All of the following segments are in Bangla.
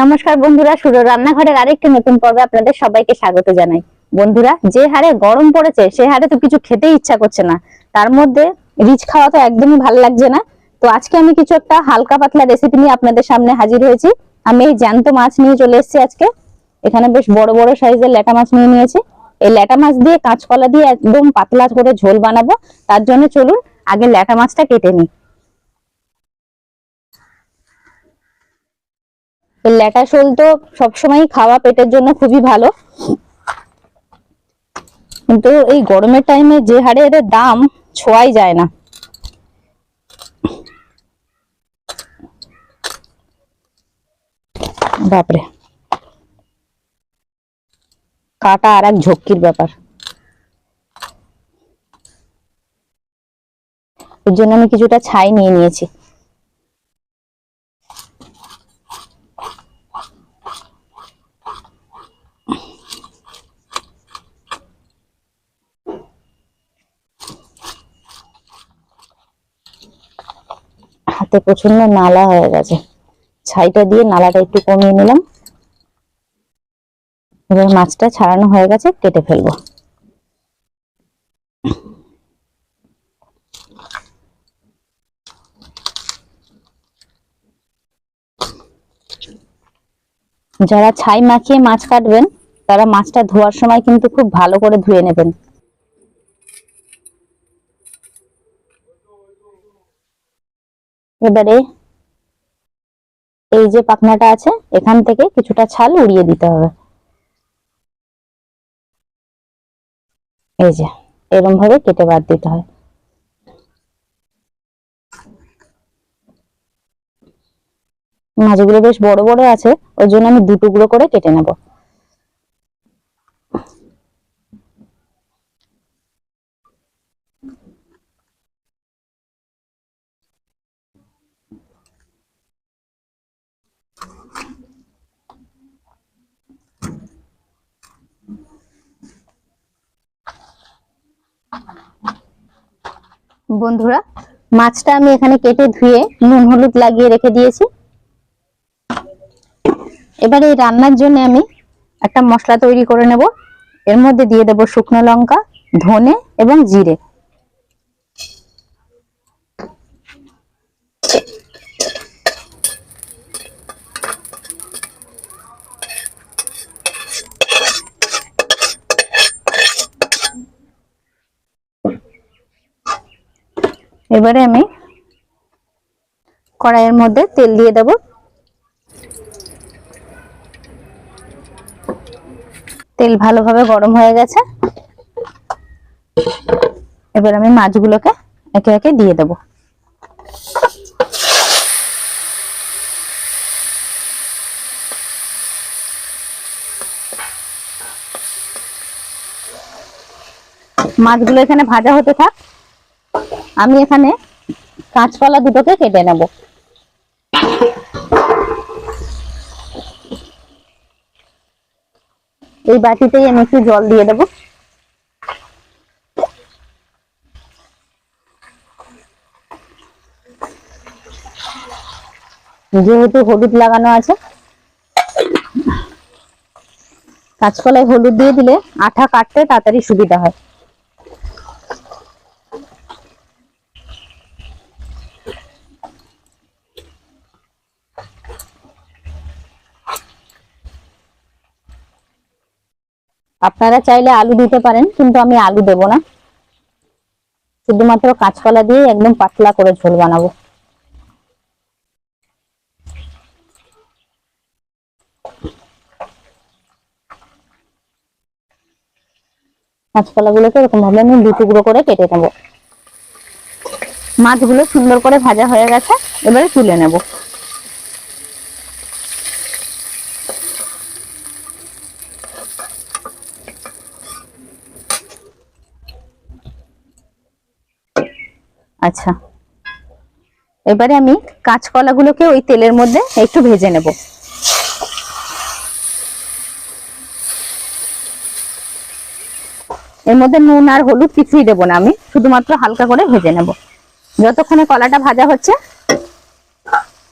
নমস্কার বন্ধুরা সুরো রান্নাঘরের আরেকটি নতুন পর্বে আপনাদের সবাইকে স্বাগত জানাই। বন্ধুরা, যে হারে গরম পড়েছে, সে হারে তো কিছু খেতেই ইচ্ছা করছে না। তার মধ্যে রিচ খাওয়া তো একদমই ভালো লাগছে না। তো আজকে আমি কিছু একটা হালকা পাতলা রেসিপি নিয়ে আপনাদের সামনে হাজির হয়েছি। আমি এই জ্যান্ত মাছ নিয়ে চলে এসেছি আজকে। এখানে বেশ বড় বড় সাইজের ল্যাটা মাছ নিয়ে নিয়েছি। এই ল্যাটা মাছ দিয়ে কাঁচকলা দিয়ে একদম পাতলা করে ঝোল বানাবো। তার জন্য চলুন আগে ল্যাটা মাছটা কেটে নিই। ল্যাটা শোল তো সবসময় খাওয়া পেটের জন্য খুবই ভালো। কিন্তু এই গরমের টাইমে যে হারে এদের দাম ছোঁয়াই যায় না। বাপরে। কাটা আর এক ঝক্কির ব্যাপার। এর জন্য আমি কিছুটা ছাই নিয়ে নিয়েছি। হাতে প্রচণ্ড নালা হয়ে গেছে। ছাইটা দিয়ে নালাটা একটু কমিয়ে নিলাম। এবার মাছটা ছাড়ানো হয়ে গেছে, কেটে ফেলব। যারা ছাই মাখিয়ে মাছ কাটবেন, তারা মাছটা ধোয়ার সময় কিন্তু খুব ভালো করে ধুয়ে নেবেন। এবারে এই যে পাখনাটা আছে, এখান থেকে কিছুটা ছাল উড়িয়ে দিতে হবে। এই যে এরকম ভাবে কেটে বাদ দিতে হয়। মাছগুলো বেশ বড় বড় আছে, ওই জন্য আমি দু টুকরো করে কেটে নেব। বন্ধুরা, মাছটা আমি এখানে কেটে ধুয়ে নুন হলুদ লাগিয়ে রেখে দিয়েছি। এবার এই রান্নার জন্য আমি একটা মশলা তৈরি করে নেব। এর মধ্যে দিয়ে দেব শুকনো লঙ্কা, ধনে এবং জিরে। এবারে আমি কড়াইয়ের মধ্যে তেল দিয়ে দেব। তেল ভালোভাবে গরম হয়ে গেছে। এবার আমি মাছগুলোকে একে একে দিয়ে দেব। মাছগুলো এখানে ভাজা হতে থাক। আমি এখানে কাঁচকলা দুটোকে কেটে নেব। এই বাটিতেই আমি একটু জল দিয়ে দেব। যেহেতু হলুদ লাগানো আছে, কাঁচকলায় হলুদ দিয়ে দিলে আঠা কাটতে তাড়াতাড়ি সুবিধা হয়। আপনারা চাইলে আলু দিতে পারেন, কিন্তু আমি আলু দেব না। শুধুমাত্র কাঁচকলা দিয়ে একদম পাতলা করে ঝোল বানাবো। কাঁচকলা গুলোকে এরকম ভাবে আমি দু টুকরো করে কেটে নেব। মাছগুলো সুন্দর করে ভাজা হয়ে গেছে, এবারে তুলে নেব। আচ্ছা। এবারে আমি কাঁচকলা গুলোকে ওই তেলের মধ্যে একটু ভেজে নেব। এর মধ্যে নুন আর হলুদ কিছুই দেবো না আমি, শুধুমাত্র হালকা করে ভেজে নেব। যতক্ষণে কলাটা ভাজা হচ্ছে,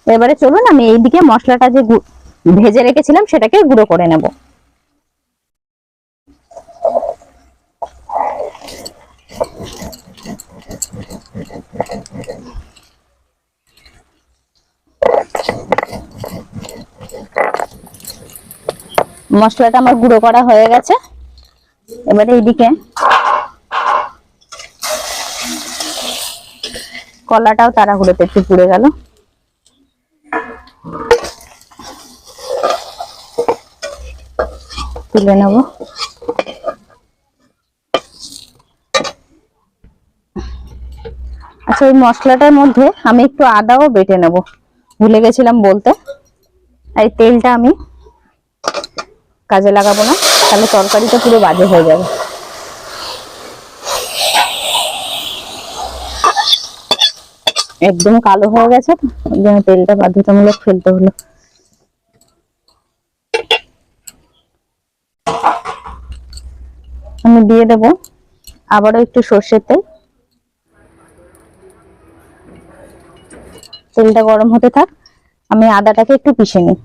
এবারে চলুন আমি এইদিকে মশলাটা যে ভেজে রেখেছিলাম, সেটাকে গুঁড়ো করে নেব। মশলাটা আমার গুঁড়ো করা হয়ে গেছে। এবারে এইদিকে কলাটাও তাড়াহুড়োতে একটু পুড়ে গেল। তুলে নেব। আচ্ছা এই মশলাটার মধ্যে আমি একটু আদাও বেটে নেব। ভুলে গেছিলাম বলতে। আর তেলটা আমি কাজে লাগাবো না, তাহলে তরকারিটা পুরো বাজে হয়ে যাবে। একদম কালো হয়ে গেছে তেলটা বাধ্যতামূলক ফেলতে হলো। আমি দিয়ে দেব, আবারও একটু সর্ষের তেল। তেলটা গরম হতে থাক, আমি আদাটাকে একটু পিষে নিই।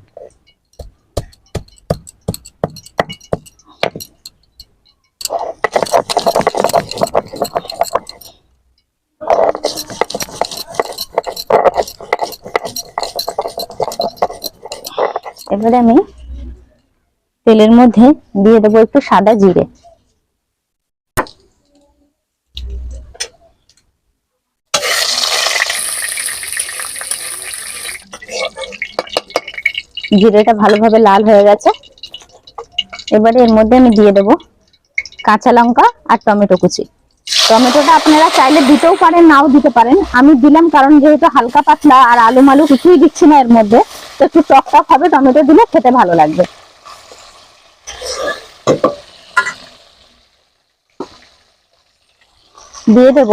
এবারে আমি তেলের মধ্যে দিয়ে দেবো একটু সাদা জিরে। জিরেটা ভালোভাবে লাল হয়ে গেছে। এবারে এর মধ্যে আমি দিয়ে দেবো কাঁচা লঙ্কা আর টমেটো কুচি। টমেটোটা আপনারা চাইলে দিতেও পারেন, নাও দিতে পারেন। আমি দিলাম কারণ যেহেতু হালকা পাতলা আর আলু মালু কিছুই দিচ্ছি না এর মধ্যে, তো একটু টক টক হবে, টমেটো দিলে খেতে ভালো লাগবে। দিয়ে দেব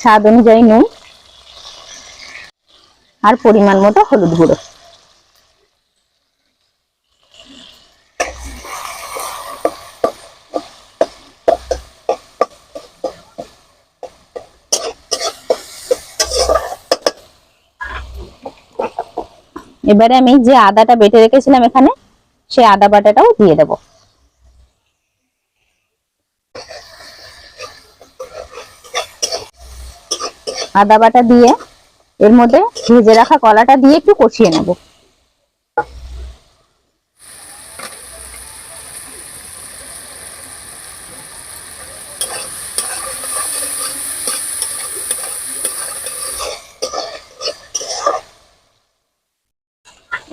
স্বাদ অনুযায়ী নুন আর পরিমাণ মতো হলুদ গুঁড়ো। এবারে আমি যে আদাটা বেটে রেখেছিলাম এখানে, সেই আদা বাটাটাও দিয়ে দেব। আদা বাটা দিয়ে এর মধ্যে ভেজে রাখা কলাটা দিয়ে একটু কষিয়ে নেব।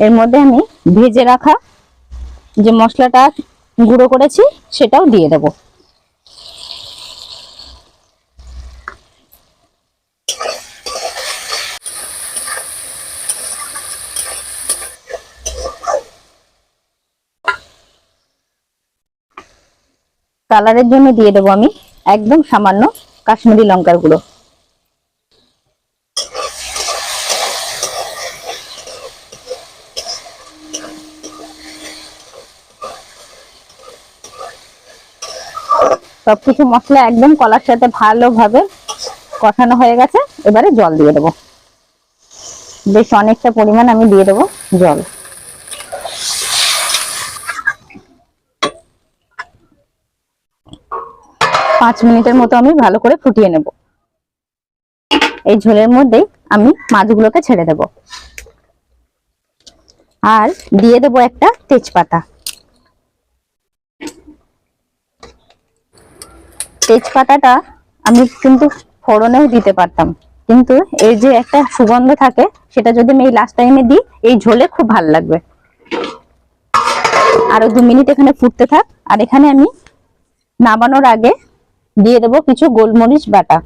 এর মধ্যে আমি ভেজে রাখা যে মশলাটা গুঁড়ো করেছি, সেটাও দিয়ে দেব। কালারের জন্য দিয়ে দেবো আমি একদম সামান্য কাশ্মীরি লঙ্কার গুঁড়ো। সবকিছু মশলা একদম কলার সাথে ভালোভাবে কষানো হয়ে গেছে। এবারে জল দিয়ে দেবো। বেশ অনেকটা পরিমাণ আমি দিয়ে দেবো জল। পাঁচ মিনিটের মতো আমি ভালো করে ফুটিয়ে নেব। এই ঝোলের মধ্যেই আমি মাছগুলোকে ছেড়ে দেব। আর দিয়ে দেবো একটা তেজপাতা। তেজপাতাটা আমি কিন্তু ফোড়নেও দিতে পারতাম। কিন্তু এই যে একটা সুগন্ধ থাকে, সেটা যদি আমি এই লাস্ট টাইমে দিই, এই ঝোলে খুব ভালো লাগবে। আরও দু মিনিট এখানে ফুটতে থাক। আর এখানে আমি নামানোর আগে দিয়ে দেবো কিছু গোলমরিচ বাটা।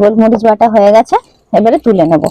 গোলমরিচ বাটা হয়ে গেছে এবারে তুলে নেব।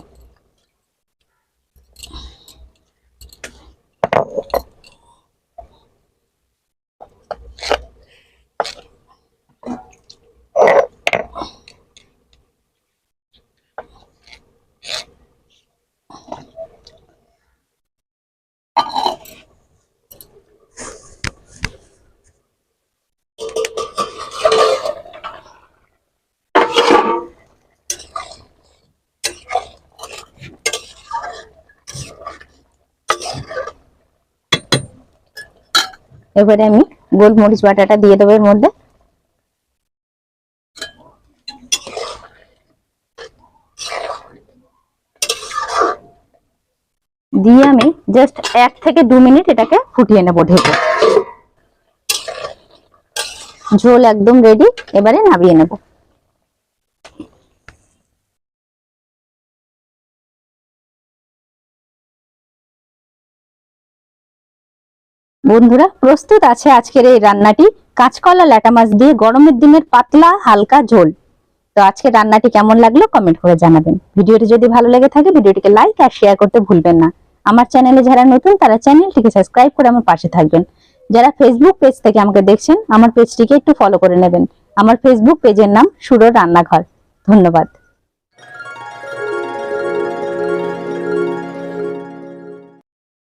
এবারে আমি গোলমরিচ বাটাটা দিয়ে দেবো এর মধ্যে। দিয়ে আমি জাস্ট এক থেকে দু মিনিট এটাকে ফুটিয়ে নেব ঢেকে। ঝোল একদম রেডি এবারে নামিয়ে নেব। বন্ধুরা, প্রস্তুত আছে আজকের এই রান্নাটি। কাঁচকলা, ল্যাটা মাছ দিয়ে গরমের দিনের পাতলা, হালকা ঝোল। তো আজকে রান্নাটি কেমন লাগল কমেন্ট করে জানাবেন। ভিডিওটি যদি ভালো লেগে থাকে, ভিডিওটিকে লাইক আর শেয়ার করতে ভুলবেন না। আমার চ্যানেলে যারা নতুন, তারা চ্যানেলটিকে সাবস্ক্রাইব করে আমার পাশে থাকবেন। যারা ফেসবুক পেজ থেকে আমাকে দেখছেন, আমার পেজটিকে একটু ফলো করে নেবেন। আমার ফেসবুক পেজের নাম সুরো রান্নাঘর। ধন্যবাদ।